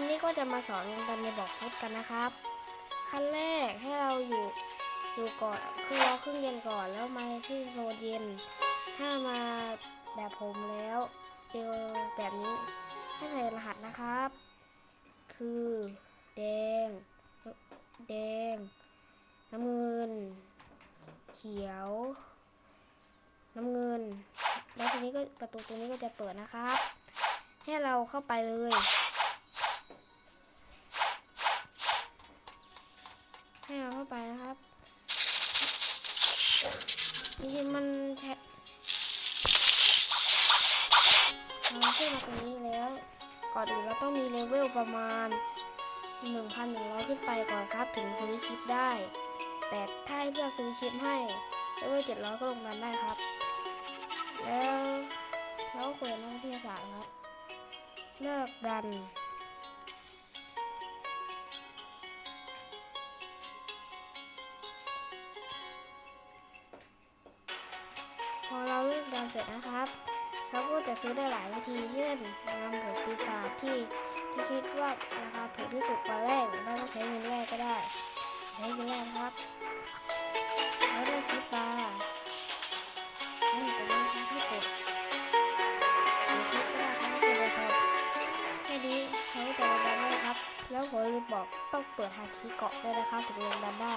วันนี้ก็จะมาสอนกันในบอกฟุตกันนะครับ ขั้นแรกให้เราอยู่อยู่ก่อนคือรอครึ่งเย็นก่อนแล้วมาที่โซนเย็น ถ้ามาแบบผมแล้ว เจอแบบนี้ให้ใส่รหัสนะครับ คือแดง แดง น้ำเงิน เขียว น้ำเงิน แล้วทีนี้ก็ประตูตรงนี้ก็จะเปิดนะครับ ให้เราเข้าไปเลย ให้เราเข้าไปนะครับจริงๆมันแค่เราขึ้นมาตรงนี้แล้ว ก่อนอื่นเราต้องมีเลเวลประมาณ 1,100 ขึ้นไปก่อนครับถึงซื้อชิปได้ แต่ถ้าให้เพื่อนซื้อชิปให้เลเวล700 ก็ลงกันได้ครับ แล้วแล้วก็คุยกับนักวิทยาศารครับ เลิกดัน เสร็จนะครับเราก็จะซื้อได้หลายวิธีเช่นนำผลปีศาจที่ที่คิดว่าราคาถูกที่สุดวันแรกหรือไม่ต้องใช้เงินแรกก็ได้ใช้เงินแรกครับแล้วได้ซื้อปลานี่ตรงนี้ครับให้กดหรือคิดก็ได้ครับไม่เป็นไรครับแค่นี้เขาจะลงดันได้ครับ แล้วผมลืมบอกต้องเปิดฮาคีเกาะด้วยนะครับถึงลงดันได้